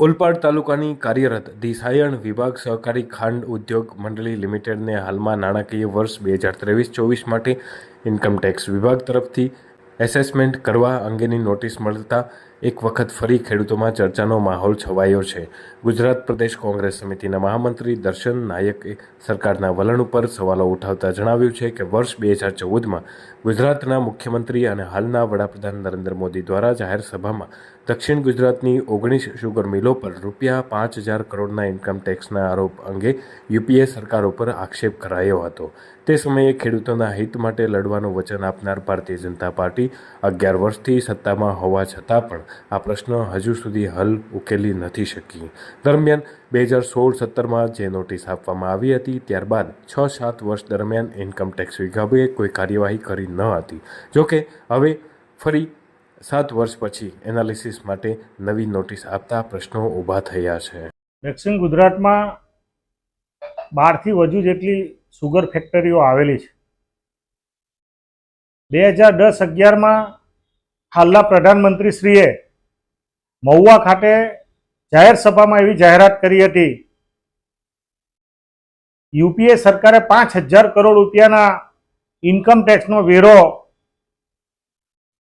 ઓલપાડ તાલુકાની કાર્યરત દિસાયણ વિભાગ સહકારી ખાંડ ઉદ્યોગ મંડળી લિમિટેડને હાલમાં નાણાકીય વર્ષ બે હજાર ત્રેવીસ ચોવીસ માટે ઇન્કમટેક્સ વિભાગ તરફથી એસેસમેન્ટ કરવા અંગેની નોટિસ મળતા એક વખત ફરી ખેડૂતોમાં ચર્ચાનો માહોલ છવાયો છે. ગુજરાત પ્રદેશ કોંગ્રેસ સમિતિના મહામંત્રી દર્શન નાયકે સરકારના વલણ ઉપર સવાલો ઉઠાવતા જણાવ્યું છે કે વર્ષ બે હજાર ચૌદમાં ગુજરાતના મુખ્યમંત્રી અને હાલના વડાપ્રધાન નરેન્દ્ર મોદી દ્વારા જાહેર સભામાં દક્ષિણ ગુજરાતની ઓગણીસ શુગર મિલો પર રૂપિયા પાંચ હજાર કરોડના ઇન્કમ ટેક્સના આરોપ અંગે યુપીએ સરકાર ઉપર આક્ષેપ કરાયો હતો. તે સમયે ખેડૂતોના હિત માટે લડવાનું વચન આપનાર ભારતીય જનતા પાર્ટી અગિયાર વર્ષથી સત્તામાં હોવા છતાં પણ આ પ્રશ્ન હજુ સુધી હલ ઉકેલી નથી શકી. દરમિયાન બે હજાર સોળ સત્તરમાં જે નોટિસ આપવામાં આવી હતી, ત્યારબાદ છ સાત વર્ષ દરમિયાન ઇન્કમટેક્સ વિભાગે કોઈ કાર્યવાહી કરી ન હતી. જોકે હવે ફરી સાત વર્ષ પછી એનાલિસિસ માટે નવી નોટિસ આપતા પ્રશ્નો ઊભા થયા છે. દક્ષિણ ગુજરાતમાં બારથી વધુ જેટલી સુગર ફેક્ટરીઓ આવેલી છે. બે હજાર દસ અગિયારમાં હાલના પ્રધાનમંત્રીશ્રીએ મહુવા ખાતે જાહેર સભામાં એવી જાહેરાત કરી હતી. યુપીએ સરકારે પાંચ હજાર કરોડ રૂપિયાના ઇન્કમ ટેક્સનો વેરો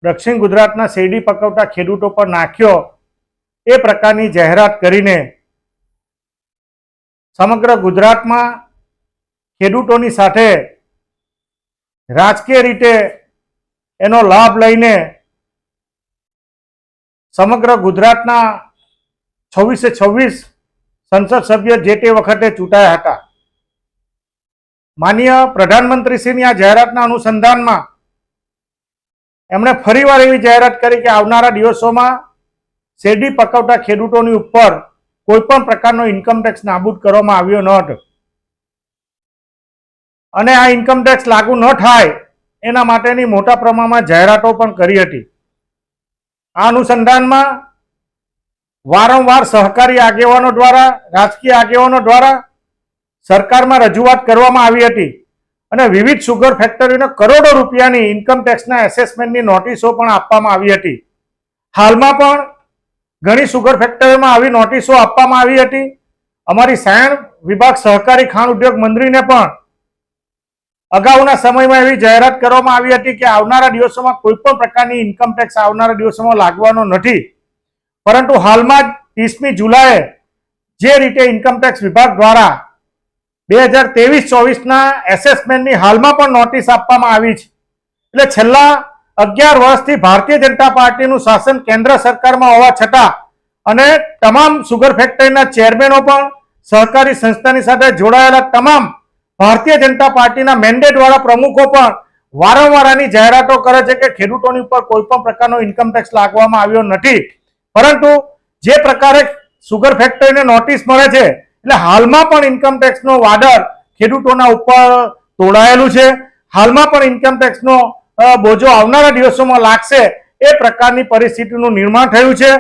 દક્ષિણ ગુજરાતના શેરડી પકવતા ખેડૂતો પર નાખ્યો. એ પ્રકારની જાહેરાત કરીને સમગ્ર ગુજરાતમાં ખેડૂતોની સાથે રાજકીય રીતે એનો લાભ લઈને સમગ્ર ગુજરાતના છવ્વીસે છવ્વીસ સંસદ સભ્ય જે તે વખતે ચૂંટાયા હતા. માનીય પ્રધાનમંત્રીશ્રીની આ જાહેરાતના અનુસંધાનમાં એમણે ફરીવાર એવી જાહેરાત કરી કે આવનારા દિવસોમાં શેરડી પકવતા ખેડૂતોની ઉપર કોઈપણ પ્રકારનો ઇન્કમ ટેક્સ નાબૂદ કરવામાં આવ્યો ન હતો. અને આ ઇન્કમ ટેક્સ લાગુ ન થાય એના માટેની મોટા પ્રમાણમાં જાહેરાતો પણ કરી હતી. આ અનુસંધાનમાં વારંવાર સહકારી આગેવાનો દ્વારા, રાજકીય આગેવાનો દ્વારા સરકારમાં રજૂઆત કરવામાં આવી હતી અને વિવિધ સુગર ફેક્ટરીઓને કરોડો રૂપિયાની ઇન્કમ ટેક્સના એસેસમેન્ટની નોટિસો પણ આપવામાં આવી હતી. હાલમાં પણ ઘણી સુગર ફેક્ટરીઓમાં આવી નોટિસો આપવામાં આવી હતી. અમારી સાયણ વિભાગ સહકારી ખાણ ઉદ્યોગ મંત્રીને પણ અગાઉના સમયમાં એવી જાહેરાત કરવામાં આવી હતી કે આવનારા દિવસોમાં કોઈ પણ પ્રકારની ઇન્કમ ટેક્સ આવનારા દિવસોમાં લાગવાનો નથી. પરંતુ હાલમાં જ ત્રીસમી જુલાઈએ જે રીતે ઇન્કમ ટેક્સ વિભાગ દ્વારા બે હજાર ત્રેવીસ ચોવીસના એસેસમેન્ટની હાલમાં પણ નોટિસ આપવામાં આવી છે. એટલે છેલ્લા અગિયાર વર્ષથી ભારતીય જનતા પાર્ટીનું શાસન કેન્દ્ર સરકારમાં હોવા છતાં અને તમામ સુગર ફેક્ટરીના ચેરમેનો પણ સહકારી સંસ્થાની સાથે જોડાયેલા તમામ ભારતીય જનતા પાર્ટીના મેન્ડેટવાળા પ્રમુખો પણ વારંવાર આની જાહેરાતો કરે છે કે ખેડૂતોની ઉપર કોઈ પણ પ્રકારનો ઇન્કમ ટેક્સ લાગવામાં આવ્યો નથી. પરંતુ જે પ્રકારે સુગર ફેક્ટરીને નોટિસ મળે છે, એટલે હાલમાં પણ ઇન્કમ ટેક્સનો વાડર ખેડૂતોના ઉપર તોડાયેલું છે. હાલમાં પણ ઇન્કમ ટેક્સનો બોજો આવનારા દિવસોમાં લાગશે એ પ્રકારની પરિસ્થિતિનું નિર્માણ થયું છે.